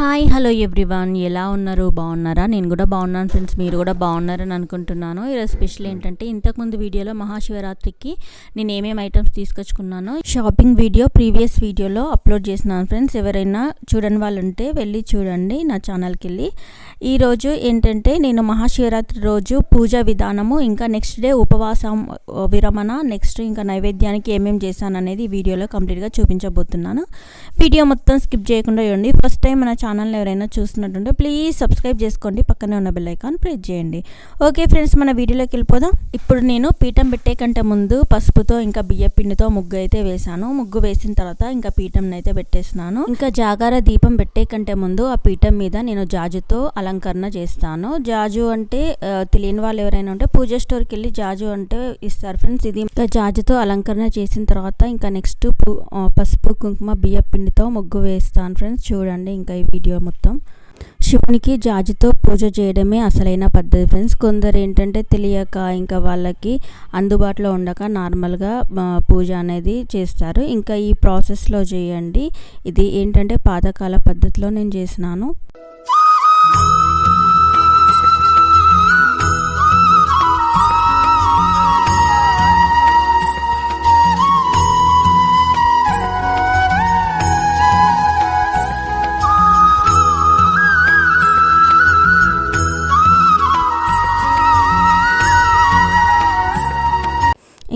Hi hello everyone. ఎలా ఉన్నారు? బాగున్నారా? నేను కూడా బాగున్నాను ఫ్రెండ్స్. మీరు కూడా బాగున్నారని అనుకుంటున్నాను. ఈరోజు స్పెషల్ ఏంటంటే ఇంతకుముందు వీడియోలో మహాశివరాత్రికి నేను ఏమేమి ఐటమ్స్ తీసుకొచ్చుకున్నాను షాపింగ్ వీడియో ప్రీవియస్ వీడియోలో అప్లోడ్ చేసినాను ఫ్రెండ్స్. ఎవరైనా చూడని వాళ్ళు ఉంటే వెళ్ళి చూడండి నా ఛానల్కి వెళ్ళి. ఈరోజు ఏంటంటే నేను మహాశివరాత్రి రోజు పూజా విధానము ఇంకా నెక్స్ట్ డే ఉపవాసం విరమణ నెక్స్ట్ ఇంకా నైవేద్యానికి ఏమేమి చేశాను అనేది వీడియోలో కంప్లీట్గా చూపించబోతున్నాను. వీడియో మొత్తం స్కిప్ చేయకుండా చూడండి. ఫస్ట్ టైం మన ఛానల్ని ఎవరైనా చూస్తున్నట్టుంటే ప్లీజ్ సబ్స్క్రైబ్ చేసుకోండి. పక్కనే ఉన్న బెల్ ఐకాన్ ప్రెస్ చేయండి. ఓకే ఫ్రెండ్స్ మన వీడియోలోకి వెళ్ళిపోదాం. ఇప్పుడు నేను పీఠం పెట్టే కంటే ముందు పసుపుతో ఇంకా బియ్య పిండితో ముగ్గు అయితే వేశాను. ముగ్గు వేసిన తర్వాత ఇంకా పీఠంని అయితే పెట్టేసినాను ఇంకా జాగార దీపం పెట్టే కంటే ముందు ఆ పీఠం మీద నేను జాజుతో అలంకరణ చేస్తాను. జాజు అంటే తెలియని వాళ్ళు ఎవరైనా ఉంటే పూజ స్టోర్కి వెళ్ళి జాజు అంటే ఇస్తారు ఫ్రెండ్స్ ఇది ఇంకా జాజుతో అలంకరణ చేసిన తర్వాత ఇంకా నెక్స్ట్ పసుపు కుంకుమ బియ్య పిండితో ముగ్గు వేస్తాను ఫ్రెండ్స్ చూడండి ఇంకా ఈ వీడియో మొత్తం. శివునికి జాజితో పూజ చేయడమే అసలైన పద్ధతి ఫ్రెండ్స్. కొందరు ఏంటంటే తెలియక ఇంకా వాళ్ళకి అందుబాటులో ఉండక నార్మల్గా పూజ అనేది చేస్తారు. ఇంకా ఈ ప్రాసెస్లో చేయండి. ఇది ఏంటంటే పాతకాల పద్ధతిలో నేను చేసినాను.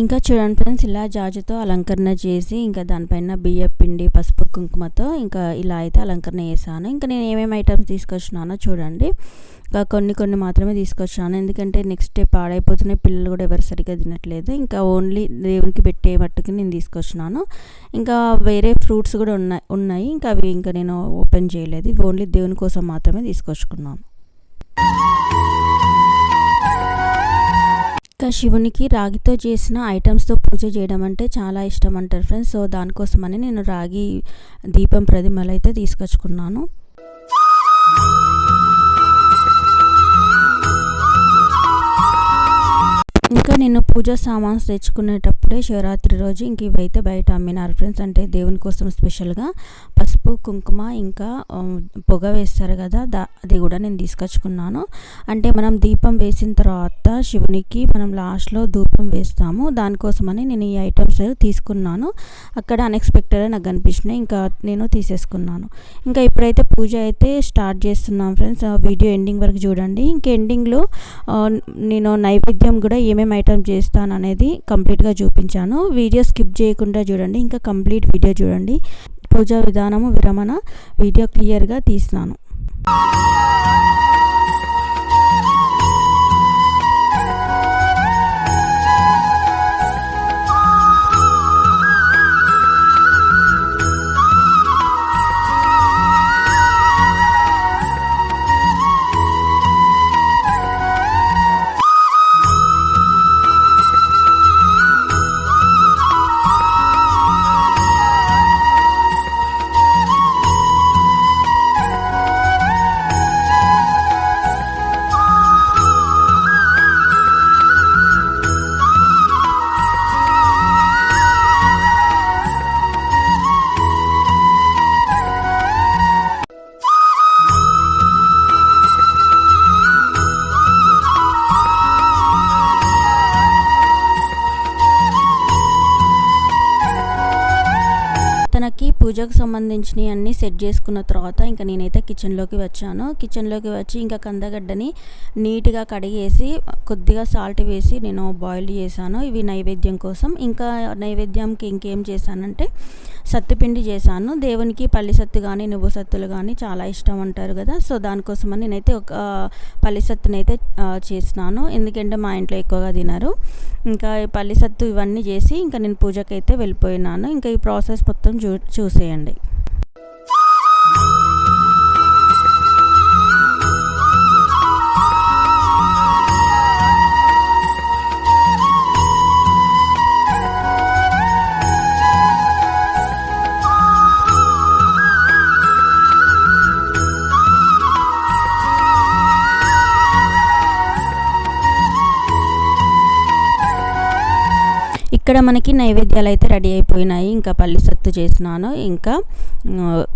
ఇంకా చూడండి ఫ్రెండ్స్ ఇలా జాజుతో అలంకరణ చేసి ఇంకా దానిపైన బియ్య పిండి పసుపు కుంకుమతో ఇంకా ఇలా అయితే అలంకరణ చేశాను. ఇంకా నేను ఏమేమి ఐటమ్స్ తీసుకొచ్చినానో చూడండి. ఇంకా కొన్ని కొన్ని మాత్రమే తీసుకొచ్చాను ఎందుకంటే నెక్స్ట్ డే పాడైపోతున్నాయి. పిల్లలు కూడా ఎవరు సరిగ్గా తినట్లేదు. ఇంకా ఓన్లీ దేవునికి పెట్టే మట్టుకు నేను తీసుకొచ్చినాను. ఇంకా వేరే ఫ్రూట్స్ కూడా ఉన్నాయి ఉన్నాయి. ఇంకా అవి ఇంకా నేను ఓపెన్ చేయలేదు. ఓన్లీ దేవుని కోసం మాత్రమే తీసుకొచ్చుకున్నాను. ఇంకా శివునికి రాగితో చేసిన ఐటమ్స్తో పూజ చేయడం అంటే చాలా ఇష్టం అంటారు ఫ్రెండ్స్ సో దానికోసమని నేను రాగి దీపం ప్రతిమలు అయితే తీసుకొచ్చుకున్నాను. ఇంకా నేను పూజ సామాన్స్ తెచ్చుకునేటప్పుడే శివరాత్రి రోజు ఇంక ఇవైతే బయట అమ్మినారు ఫ్రెండ్స్. అంటే దేవుని కోసం స్పెషల్గా పసుపు కుంకుమ ఇంకా పొగ వేస్తారు కదా దా అది కూడా నేను తీసుకొచ్చుకున్నాను. అంటే మనం దీపం వేసిన తర్వాత శివునికి మనం లాస్ట్లో ధూపం వేస్తాము. దానికోసమని నేను ఈ ఐటమ్స్ తీసుకున్నాను. అక్కడ అన్ఎక్స్పెక్టెడ్ నాకు కనిపించినాయి ఇంకా నేను తీసేసుకున్నాను. ఇంకా ఇప్పుడైతే పూజ అయితే స్టార్ట్ చేస్తున్నాం ఫ్రెండ్స్. వీడియో ఎండింగ్ వరకు చూడండి. ఇంకా ఎండింగ్లో నేను నైవేద్యం కూడా ఏమేమి ఐటమ్ చేస్తాను అనేది కంప్లీట్గా చూపించాను. వీడియో స్కిప్ చేయకుండా చూడండి ఇంకా కంప్లీట్ వీడియో చూడండి. పూజా విధానము విరమణ వీడియో క్లియర్గా తీసినాను. సంబంధించినవి అన్నీ సెట్ చేసుకున్న తర్వాత ఇంకా నేనైతే కిచెన్లోకి వచ్చాను. కిచెన్లోకి వచ్చి ఇంకా కందగడ్డని నీట్గా కడిగేసి కొద్దిగా సాల్ట్ వేసి నేను బాయిల్ చేశాను. ఇవి నైవేద్యం కోసం. ఇంకా నైవేద్యంకి ఇంకేం చేశానంటే సత్తుపిండి చేశాను. దేవునికి పల్లి సత్తు కానీ నువ్వు సత్తులు కానీ చాలా ఇష్టం అంటారు కదా. సో దానికోసమని నేనైతే ఒక పల్లి సత్తునైతే చేసినాను. ఎందుకంటే మా ఇంట్లో ఎక్కువగా తినరు. ఇంకా పల్లి సత్తు ఇవన్నీ చేసి ఇంకా నేను పూజకైతే వెళ్ళిపోయినాను. ఇంకా ఈ ప్రాసెస్ మొత్తం చూ చూసేయండి. ఇక్కడ మనకి నైవేద్యాలు అయితే రెడీ అయిపోయినాయి. ఇంకా పల్లి సత్తు చేసినాను. ఇంకా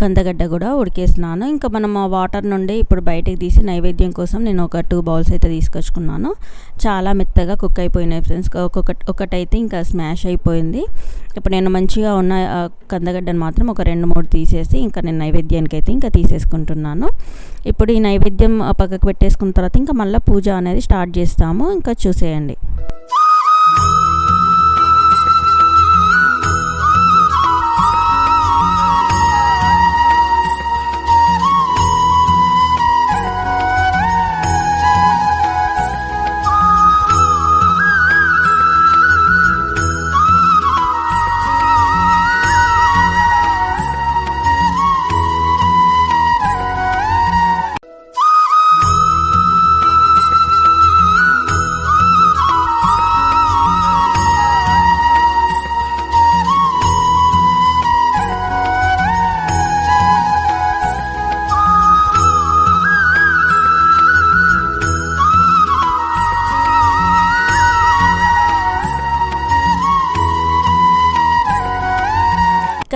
కందగడ్డ కూడా ఉడికేసినాను. ఇంకా మనం ఆ వాటర్ నుండి ఇప్పుడు బయటకు తీసి నైవేద్యం కోసం నేను ఒక టూ బౌల్స్ అయితే తీసుకొచ్చుకున్నాను. చాలా మెత్తగా కుక్ అయిపోయినాయి ఫ్రెండ్స్ ఒక్కొక్క ఒకటైతే ఇంకా స్మాష్ అయిపోయింది. ఇప్పుడు నేను మంచిగా ఉన్న కందగడ్డను మాత్రం ఒక రెండు మూడు తీసేసి ఇంకా నేను నైవేద్యానికి అయితే ఇంకా తీసేసుకుంటున్నాను. ఇప్పుడు ఈ నైవేద్యం పక్కకు పెట్టేసుకున్న తర్వాత ఇంకా మళ్ళీ పూజ అనేది స్టార్ట్ చేస్తాము. ఇంకా చూసేయండి.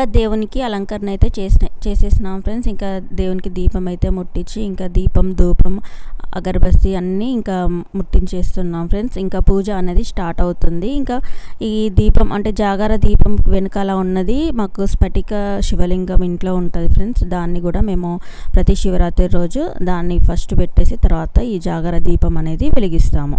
ఇంకా దేవునికి అలంకరణ అయితే చేసిన చేసేసినాం ఫ్రెండ్స్. ఇంకా దేవునికి దీపం అయితే ముట్టించి ఇంకా దీపం ధూపం అగరబస్తి అన్నీ ఇంకా ముట్టించేస్తున్నాం ఫ్రెండ్స్. ఇంకా పూజ అనేది స్టార్ట్ అవుతుంది. ఇంకా ఈ దీపం అంటే జాగార దీపం వెనకాల ఉన్నది మాకు స్ఫటిక శివలింగం ఇంట్లో ఉంటుంది ఫ్రెండ్స్. దాన్ని కూడా మేము ప్రతి శివరాత్రి రోజు దాన్ని ఫస్ట్ పెట్టేసి తర్వాత ఈ జాగార దీపం అనేది వెలిగిస్తాము.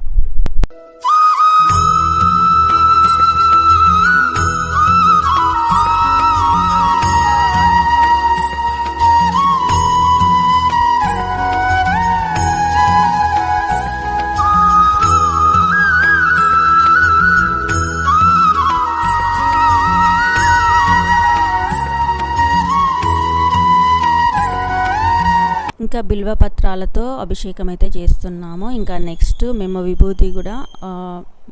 ఇంకా బిల్వ పత్రాలతో అభిషేకం అయితే చేస్తున్నాము. ఇంకా నెక్స్ట్ మేము విభూతి కూడా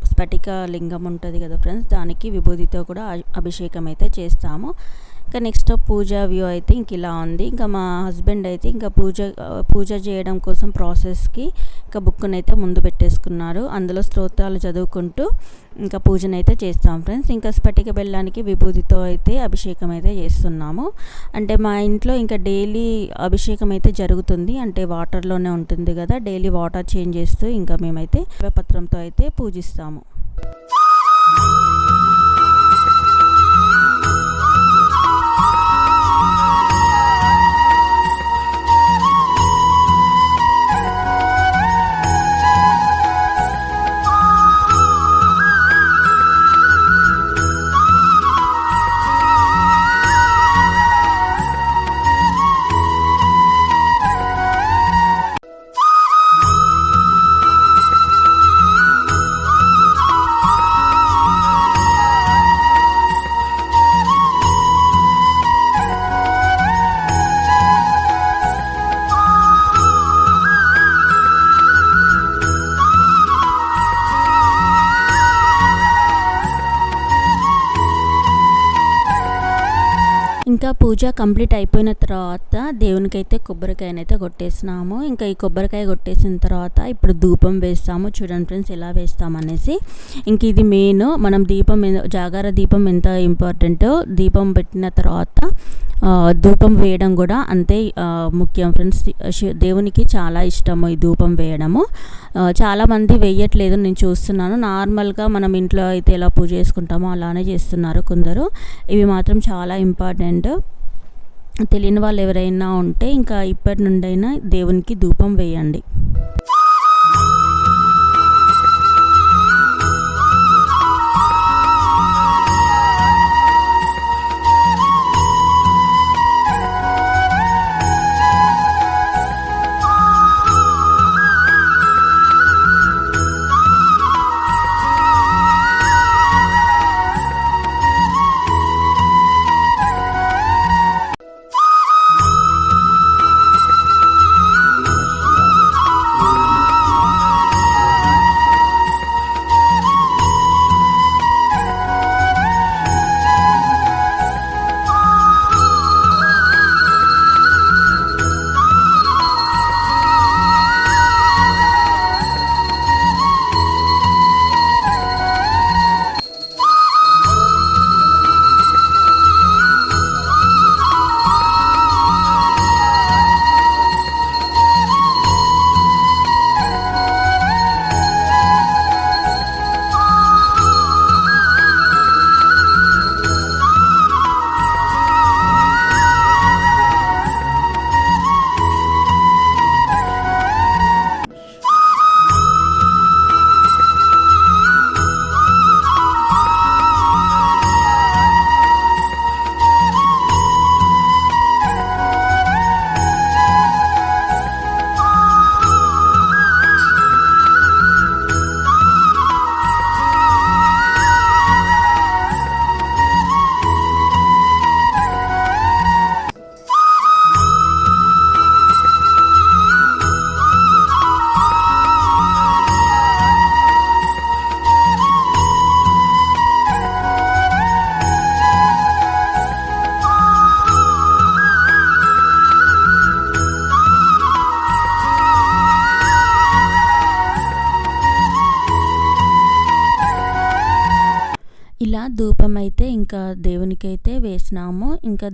స్ఫటిక లింగం ఉంటుంది కదా ఫ్రెండ్స్ దానికి విభూతితో కూడా అభిషేకం అయితే చేస్తాము. ఇంకా నెక్స్ట్ పూజ వ్యూ అయితే ఇంక ఇలా ఉంది. ఇంకా మా హస్బెండ్ అయితే ఇంకా పూజ పూజ చేయడం కోసం ప్రాసెస్కి ఇంకా బుక్ని అయితే ముందు పెట్టేసుకున్నారు. అందులో స్తోత్రాలు చదువుకుంటూ ఇంకా పూజను అయితే చేస్తాం ఫ్రెండ్స్. ఇంకా స్ఫటిక బెల్లానికి విభూతితో అయితే అభిషేకం అయితే చేస్తున్నాము. అంటే మా ఇంట్లో ఇంకా డైలీ అభిషేకం అయితే జరుగుతుంది. అంటే వాటర్లోనే ఉంటుంది కదా డైలీ వాటర్ చేంజ్ చేస్తూ ఇంకా మేమైతే పత్రంతో అయితే పూజిస్తాము. పూజ కంప్లీట్ అయిపోయిన తర్వాత దేవునికి అయితే కొబ్బరికాయనైతే కొట్టేసినాము. ఇంకా ఈ కొబ్బరికాయ కొట్టేసిన తర్వాత ఇప్పుడు ధూపం వేస్తాము. చూడండి ఫ్రెండ్స్ ఎలా వేస్తామనేసి ఇంక ఇది మెయిన్. మనం దీపం జాగార దీపం ఎంత ఇంపార్టెంటో దీపం పెట్టిన తర్వాత ధూపం వేయడం కూడా అంతే ముఖ్యం ఫ్రెండ్స్. దేవునికి చాలా ఇష్టము ఈ ధూపం వేయడము. చాలామంది వేయట్లేదు నేను చూస్తున్నాను. నార్మల్గా మనం ఇంట్లో అయితే ఎలా పూజ చేసుకుంటామో అలానే చేస్తున్నారు కొందరు. ఇవి మాత్రం చాలా ఇంపార్టెంట్. తెలియని వాళ్ళు ఎవరైనా ఉంటే ఇంకా ఇప్పటి నుండైనా దేవునికి ధూపం వేయండి.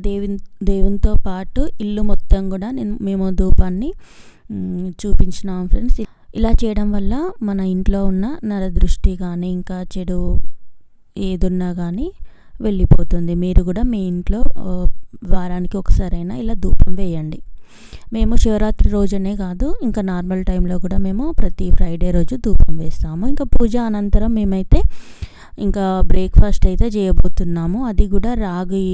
దేవుని దేవునితో పాటు ఇల్లు మొత్తం కూడా నేను మేము ధూపాన్ని చూపించినాం ఫ్రెండ్స్. ఇలా చేయడం వల్ల మన ఇంట్లో ఉన్న నరదృష్టి కానీ ఇంకా చెడు ఏదున్నా కానీ వెళ్ళిపోతుంది. మీరు కూడా మీ ఇంట్లో వారానికి ఒకసారైనా ఇలా ధూపం వేయండి. మేము శివరాత్రి రోజునే కాదు ఇంకా నార్మల్ టైంలో కూడా మేము ప్రతి ఫ్రైడే రోజు ధూపం వేస్తాము. ఇంకా పూజ అనంతరం మేమైతే ఇంకా బ్రేక్ఫాస్ట్ అయితే చేయబోతున్నాము. అది కూడా రాగి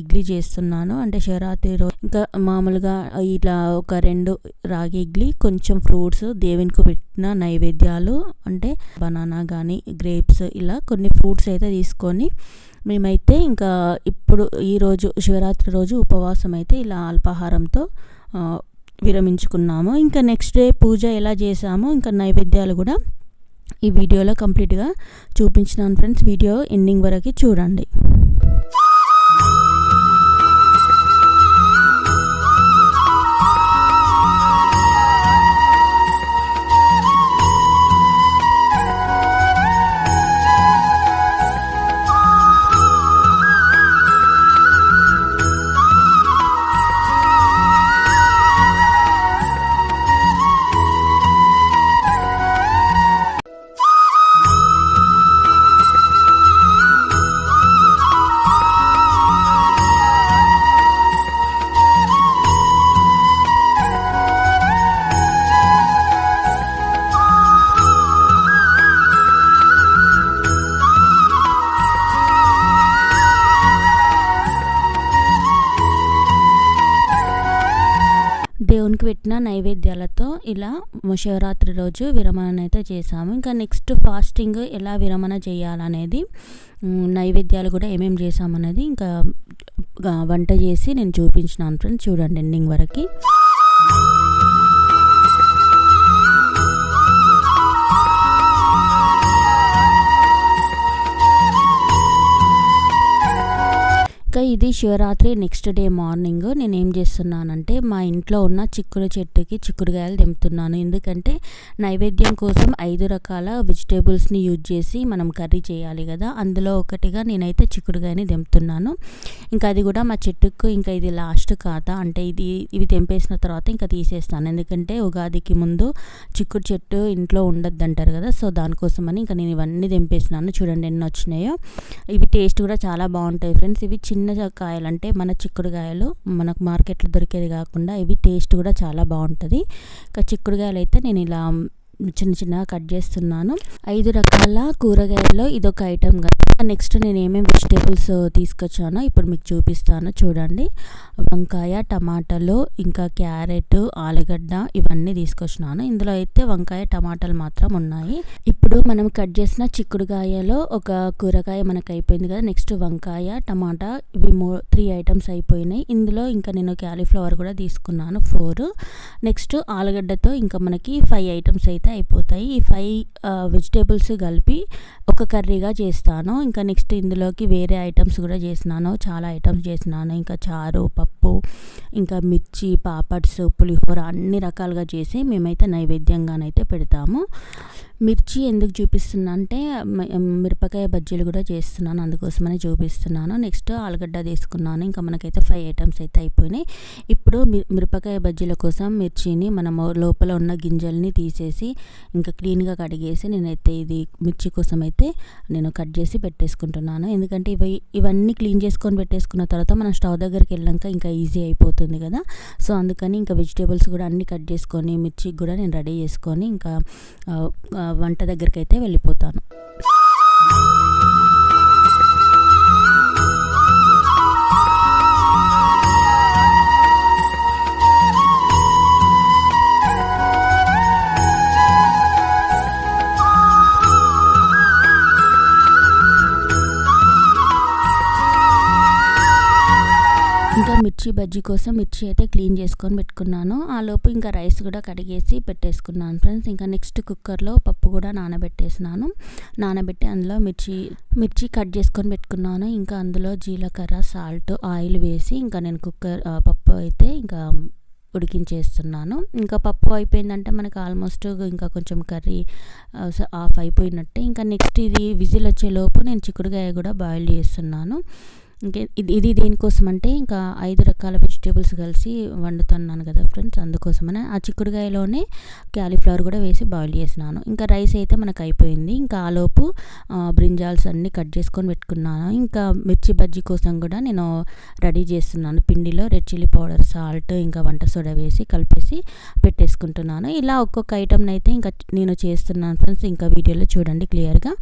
ఇడ్లీ చేస్తున్నాను. అంటే శివరాత్రి రోజు ఇంకా మామూలుగా ఇట్లా ఒక రెండు రాగి ఇడ్లీ కొంచెం ఫ్రూట్స్ దేవునికి పెట్టిన నైవేద్యాలు అంటే బనానా కానీ గ్రేప్స్ ఇలా కొన్ని ఫ్రూట్స్ అయితే తీసుకొని మేమైతే ఇంకా ఇప్పుడు ఈరోజు శివరాత్రి రోజు ఉపవాసం అయితే ఇలా అల్పాహారంతో విరమించుకున్నాము. ఇంకా నెక్స్ట్ డే పూజ ఎలా చేసామో ఇంకా నైవేద్యాలు కూడా ఈ వీడియోలో కంప్లీట్గా చూపించినాను ఫ్రెండ్స్. వీడియో ఎండింగ్ వరకు చూడండి. దేవునికి పెట్టిన నైవేద్యాలతో ఇలా శివరాత్రి రోజు విరమణ అయితే చేసాము ఇంకా నెక్స్ట్ ఫాస్టింగ్ ఎలా విరమణ చేయాలనేది నైవేద్యాలు కూడా ఏమేమి చేసామనేది ఇంకా వంట చేసి నేను చూపించినాను ఫ్రెండ్స్. చూడండి ఎండింగ్ వరకు. ఇంకా ఇది శివరాత్రి నెక్స్ట్ డే మార్నింగ్ నేను ఏం చేస్తున్నానంటే మా ఇంట్లో ఉన్న చిక్కుడు చెట్టుకి చిక్కుడుకాయలు తెంపుతున్నాను. ఎందుకంటే నైవేద్యం కోసం ఐదు రకాల వెజిటేబుల్స్ని యూజ్ చేసి మనం కర్రీ చేయాలి కదా. అందులో ఒకటిగా నేనైతే చిక్కుడుకాయని తెంపుతున్నాను. ఇంకా అది కూడా మా చెట్టుకు ఇంకా ఇది లాస్ట్ ఖాతా. అంటే ఇది ఇవి తెంపేసిన తర్వాత ఇంకా తీసేస్తాను. ఎందుకంటే ఉగాదికి ముందు చిక్కుడు చెట్టు ఇంట్లో ఉండద్దు అంటారు కదా. సో దానికోసమని ఇంకా నేను ఇవన్నీ తెంపేసినాను. చూడండి ఎన్ని వచ్చినాయో. ఇవి టేస్ట్ కూడా చాలా బాగుంటాయి ఫ్రెండ్స్ ఇవి చిన్న చిన్న కాయలు అంటే మన చిక్కుడుకాయలు మనకు మార్కెట్లో దొరికేది కాకుండా ఇవి టేస్ట్ కూడా చాలా బాగుంటుంది. ఇంకా చిక్కుడుకాయలు అయితే నేను ఇలా చిన్న చిన్నగా కట్ చేస్తున్నాను. ఐదు రకాల కూరగాయల్లో ఇదొక ఐటమ్ కదా నెక్స్ట్ నేను ఏమేమి వెజిటేబుల్స్ తీసుకొచ్చానో ఇప్పుడు మీకు చూపిస్తాను. చూడండి. వంకాయ టమాటాలు ఇంకా క్యారెట్ ఆలుగడ్డ ఇవన్నీ తీసుకొచ్చినాను. ఇందులో అయితే వంకాయ టమాటాలు మాత్రం ఉన్నాయి. ఇప్పుడు మనం కట్ చేసిన చిక్కుడుకాయలో ఒక కూరగాయ మనకు అయిపోయింది కదా. నెక్స్ట్ వంకాయ టమాటా ఇవి మో త్రీ ఐటమ్స్ అయిపోయినాయి. ఇందులో ఇంకా నేను క్యాలీఫ్లవర్ కూడా తీసుకున్నాను ఫోర్ నెక్స్ట్ ఆలుగడ్డతో ఇంకా మనకి ఫైవ్ ఐటమ్స్ అయితే అయిపోతాయి. ఈ ఫైవ్ వెజిటేబుల్స్ కలిపి ఒక కర్రీగా చేస్తాను. ఇంకా నెక్స్ట్ ఇందులోకి వేరే ఐటమ్స్ కూడా చేసినాను చాలా ఐటమ్స్ చేసినాను ఇంకా చారు పప్పు ఇంకా మిర్చి పాపడ్స్ పులిహోర అన్ని రకాలుగా చేసి మేమైతే నైవేద్యంగానైతే పెడతాము. మిర్చి ఎందుకు చూపిస్తున్నా అంటే మిరపకాయ బజ్జీలు కూడా చేస్తున్నాను అందుకోసమని చూపిస్తున్నాను. నెక్స్ట్ ఆలుగడ్డ తీసుకున్నాను ఇంకా మనకైతే ఫైవ్ ఐటమ్స్ అయితే అయిపోయినాయి. ఇప్పుడు మిరపకాయ బజ్జీల కోసం మిర్చిని మనము లోపల ఉన్న గింజల్ని తీసేసి ఇంకా క్లీన్గా కడిగేసి నేనైతే ఇది మిర్చి కోసం అయితే నేను కట్ చేసి పెట్టేసుకుంటున్నాను. ఎందుకంటే ఇవి ఇవన్నీ క్లీన్ చేసుకొని పెట్టేసుకున్న తర్వాత మనం స్టవ్ దగ్గరికి వెళ్ళాక ఇంకా ఈజీ అయిపోతుంది కదా. సో అందుకని ఇంకా వెజిటేబుల్స్ కూడా అన్నీ కట్ చేసుకొని మిర్చికి కూడా నేను రెడీ చేసుకొని ఇంకా వంట దగ్గరికి అయితే వెళ్ళిపోతాను. బజ్జీ కోసం మిర్చి అయితే క్లీన్ చేసుకొని పెట్టుకున్నాను. ఆ లోపు ఇంకా రైస్ కూడా కడిగేసి పెట్టేసుకున్నాను ఫ్రెండ్స్. ఇంకా నెక్స్ట్ కుక్కర్లో పప్పు కూడా నానబెట్టేసినాను. నానబెట్టి అందులో మిర్చి మిర్చి కట్ చేసుకొని పెట్టుకున్నాను. ఇంకా అందులో జీలకర్ర సాల్ట్ ఆయిల్ వేసి ఇంకా నేను కుక్కర్ పప్పు అయితే ఇంకా ఉడికించేస్తున్నాను. ఇంకా పప్పు అయిపోయిందంటే మనకి ఆల్మోస్ట్ ఇంకా కొంచెం కర్రీ ఆఫ్ అయిపోయినట్టే. ఇంకా నెక్స్ట్ ఇది విజిల్ వచ్చేలోపు నేను చిక్కుడుకాయ కూడా బాయిల్ చేస్తున్నాను. ఇంకే ఇది ఇది దేనికోసం అంటే ఇంకా ఐదు రకాల వెజిటేబుల్స్ కలిసి వండుతున్నాను కదా ఫ్రెండ్స్. అందుకోసమనే ఆ చిక్కుడుకాయలోనే క్యాలీఫ్లవర్ కూడా వేసి బాయిల్ చేసినాను. ఇంకా రైస్ అయితే మనకు అయిపోయింది. ఇంకా ఆలోపు బ్రింజాల్స్ అన్నీ కట్ చేసుకొని పెట్టుకున్నాను. ఇంకా మిర్చి బజ్జీ కోసం కూడా నేను రెడీ చేస్తున్నాను. పిండిలో రెడ్ చిల్లీ పౌడర్ సాల్ట్ ఇంకా వంట సోడా వేసి కలిపేసి పెట్టేసుకుంటున్నాను. ఇలా ఒక్కొక్క ఐటమ్ని అయితే ఇంకా నేను చేస్తున్నాను ఫ్రెండ్స్. ఇంకా వీడియోలో చూడండి క్లియర్గా.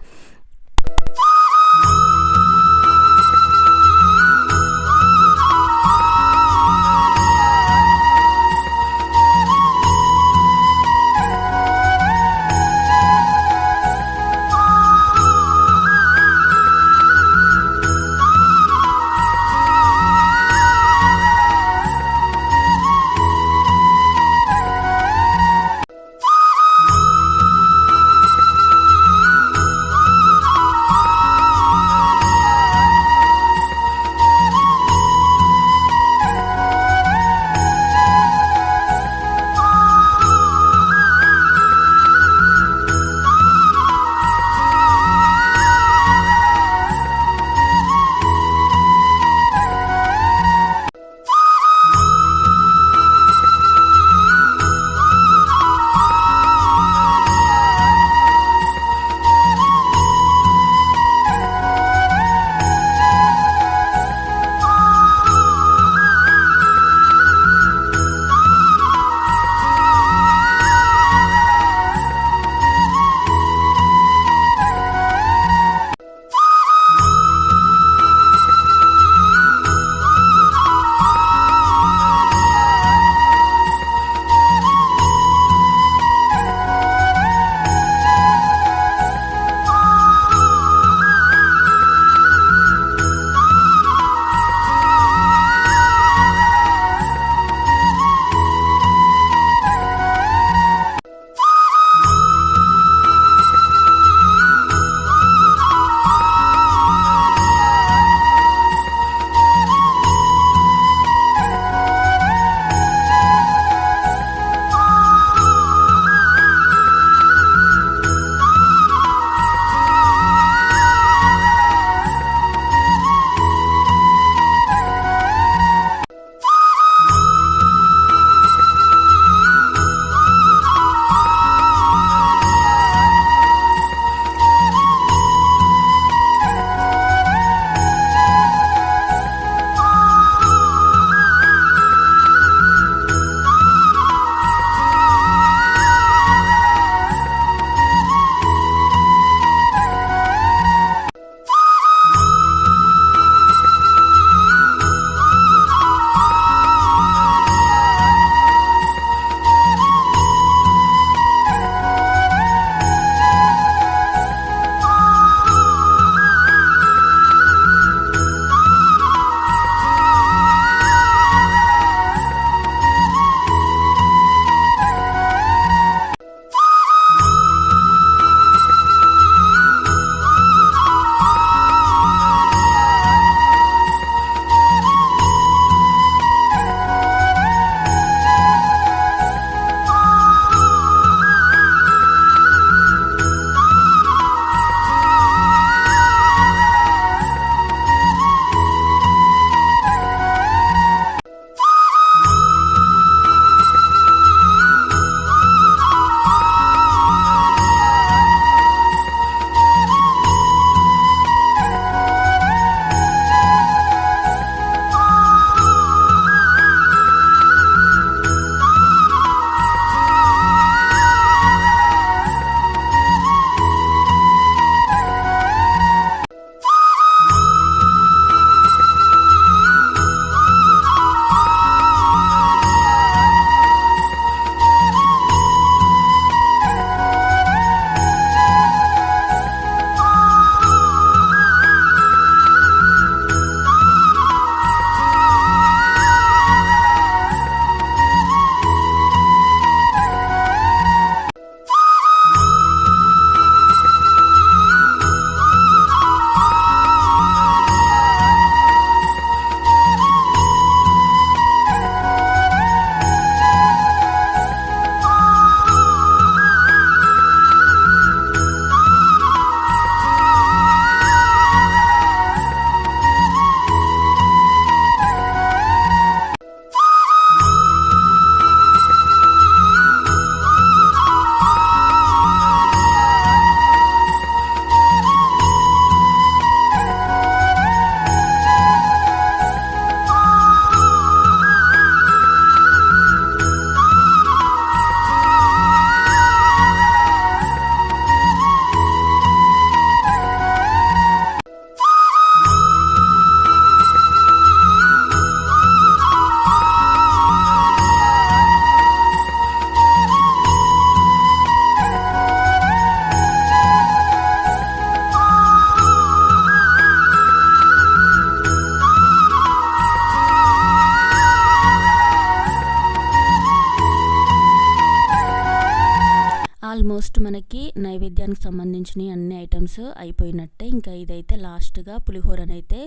ఆల్మోస్ట్ మనకి నైవేద్యానికి సంబంధించిన అన్ని ఐటమ్స్ అయిపోయినట్టే. ఇంకా ఇదైతే లాస్ట్గా పులిహోరనైతే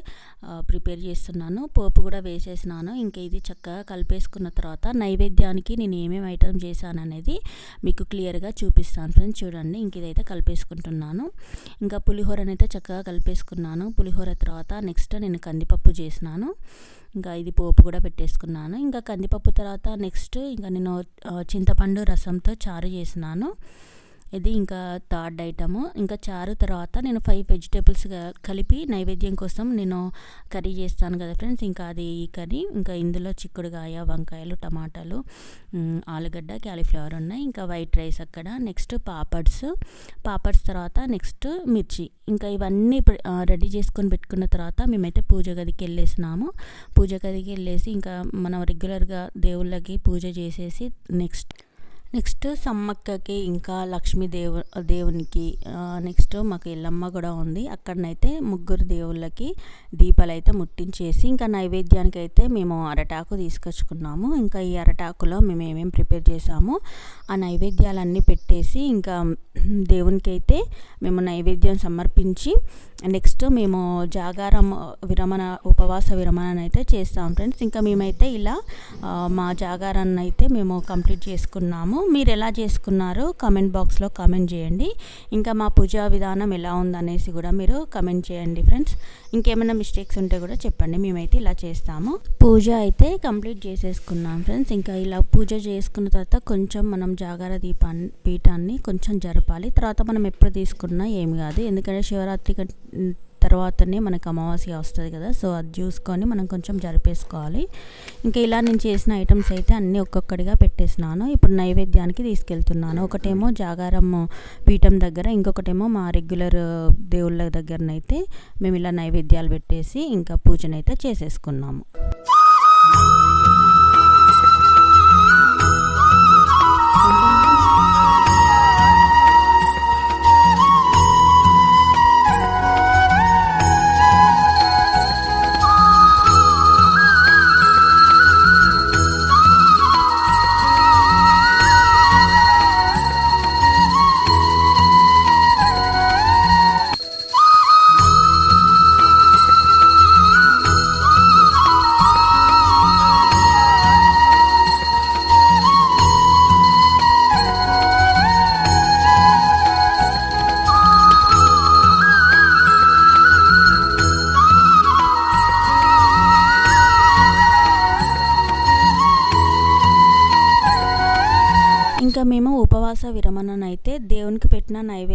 ప్రిపేర్ చేస్తున్నాను. పోపు కూడా వేసేసినాను. ఇంకా ఇది చక్కగా కలిపేసుకున్న తర్వాత నైవేద్యానికి నేను ఏమేమి ఐటమ్ చేశాను అనేది మీకు క్లియర్గా చూపిస్తాను ఫ్రెండ్స్. చూడండి. ఇంక ఇదైతే కలిపేసుకుంటున్నాను. ఇంకా పులిహోరనైతే చక్కగా కలిపేసుకున్నాను. పులిహోర తర్వాత నెక్స్ట్ నేను కందిపప్పు చేసినాను. ఇంకా ఇది పోపు కూడా పెట్టేసుకున్నాను. ఇంకా కందిపప్పు తర్వాత నెక్స్ట్ ఇంకా నేను చింతపండు రసంతో చారు చేసినాను. ఇది ఇంకా థర్డ్ ఐటము. ఇంకా చారు తర్వాత నేను ఫైవ్ వెజిటేబుల్స్ కలిపి నైవేద్యం కోసం నేను కర్రీ చేస్తాను కదా ఫ్రెండ్స్. ఇంకా అది ఈ కర్రీ. ఇంకా ఇందులో చిక్కుడుగాయ వంకాయలు టమాటాలు ఆలుగడ్డ క్యాలీఫ్లవర్ ఉన్నాయి. ఇంకా వైట్ రైస్ అక్కడ. నెక్స్ట్ పాపడ్స్. పాపడ్స్ తర్వాత నెక్స్ట్ మిర్చి. ఇంకా ఇవన్నీ రెడీ చేసుకొని పెట్టుకున్న తర్వాత మేమైతే పూజ గదికి వెళ్ళేసినాము. పూజ గదికి వెళ్ళేసి ఇంకా మనం రెగ్యులర్గా దేవుళ్ళకి పూజ చేసేసి నెక్స్ట్ నెక్స్ట్ సమ్మక్కకి ఇంకా లక్ష్మీ దేవు దేవునికి నెక్స్ట్ మాకు ఎల్లమ్మ కూడా ఉంది. అక్కడనైతే ముగ్గురు దేవుళ్ళకి దీపాలు అయితే ముట్టించేసి ఇంకా నైవేద్యానికి అయితే మేము అరటాకు తీసుకొచ్చుకున్నాము. ఇంకా ఈ అరటాకులో మేము ఏమేమి ప్రిపేర్ చేసాము ఆ నైవేద్యాలన్నీ పెట్టేసి ఇంకా దేవునికి అయితే మేము నైవేద్యం సమర్పించి నెక్స్ట్ మేము జాగారం విరమణ ఉపవాస విరమణ అయితే చేస్తాం ఫ్రెండ్స్. ఇంకా మేమైతే ఇలా మా జాగారాన్ని అయితే మేము కంప్లీట్ చేసుకున్నాము. మీరు ఎలా చేసుకున్నారో కమెంట్ బాక్స్లో కమెంట్ చేయండి. ఇంకా మా పూజా విధానం ఎలా ఉందనేసి కూడా మీరు కమెంట్ చేయండి ఫ్రెండ్స్. ఇంకేమైనా మిస్టేక్స్ ఉంటే కూడా చెప్పండి. మేమైతే ఇలా చేస్తాము. పూజ అయితే కంప్లీట్ చేసేసుకున్నాం ఫ్రెండ్స్. ఇంకా ఇలా పూజ చేసుకున్న తర్వాత కొంచెం మనం జాగార దీపాన్ని పీఠాన్ని కొంచెం జరపాలి. తర్వాత మనం ఎప్పుడు తీసుకున్నా ఏమి కాదు. ఎందుకంటే శివరాత్రి తర్వాతనే మనకు అమావాస్య వస్తుంది కదా సో అది చూసుకొని మనం కొంచెం జరిపేసుకోవాలి. ఇంకా ఇలా నేను చేసిన ఐటమ్స్ అయితే అన్నీ ఒక్కొక్కటిగా పెట్టేసినాను. ఇప్పుడు నైవేద్యానికి తీసుకెళ్తున్నాను. ఒకటేమో జాగారం పీఠం దగ్గర ఇంకొకటేమో మా రెగ్యులర్ దేవుళ్ళ దగ్గరనైతే మేము ఇలా నైవేద్యాలు పెట్టేసి ఇంకా పూజనైతే చేసేసుకున్నాము.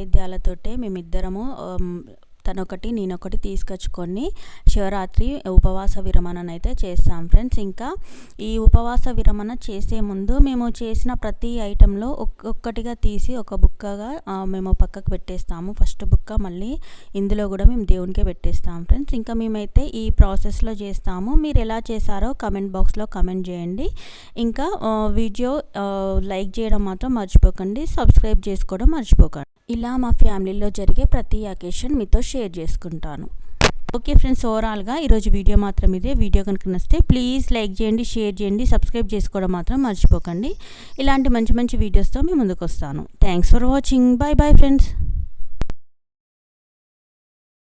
నైవేద్యాలతోటే మేమిద్దరము తనొకటి నేనొకటి తీసుకొచ్చుకొని శివరాత్రి ఉపవాస విరమణనైతే చేస్తాం ఫ్రెండ్స్. ఇంకా ఈ ఉపవాస విరమణ చేసే ముందు మేము చేసిన ప్రతి ఐటెంలో ఒక్కొక్కటిగా తీసి ఒక బుక్కగా మేము పక్కకు పెట్టేస్తాము. ఫస్ట్ బుక్క మళ్ళీ ఇందులో కూడా మేము దేవునికే పెట్టేస్తాం ఫ్రెండ్స్. ఇంకా మేమైతే ఈ ప్రాసెస్లో చేస్తాము. మీరు ఎలా చేశారో కమెంట్ బాక్స్లో కమెంట్ చేయండి. ఇంకా వీడియో లైక్ చేయడం మాత్రం మర్చిపోకండి. సబ్స్క్రైబ్ చేసుకోవడం మర్చిపోకండి ఇలా మా ఫ్యామిలీలో జరిగే ప్రతి అకేషన్ మీతో షేర్ చేసుకుంటాను. ఓకే ఫ్రెండ్స్ ఓవరాల్గా ఈరోజు వీడియో మాత్రం ఇదే. వీడియో కనుక నచ్చితే ప్లీజ్ లైక్ చేయండి షేర్ చేయండి సబ్స్క్రైబ్ చేసుకోవడం మాత్రం మర్చిపోకండి. ఇలాంటి మంచి మంచి వీడియోస్తో మేము ముందుకు వస్తాను thanks for watching. Bye bye friends.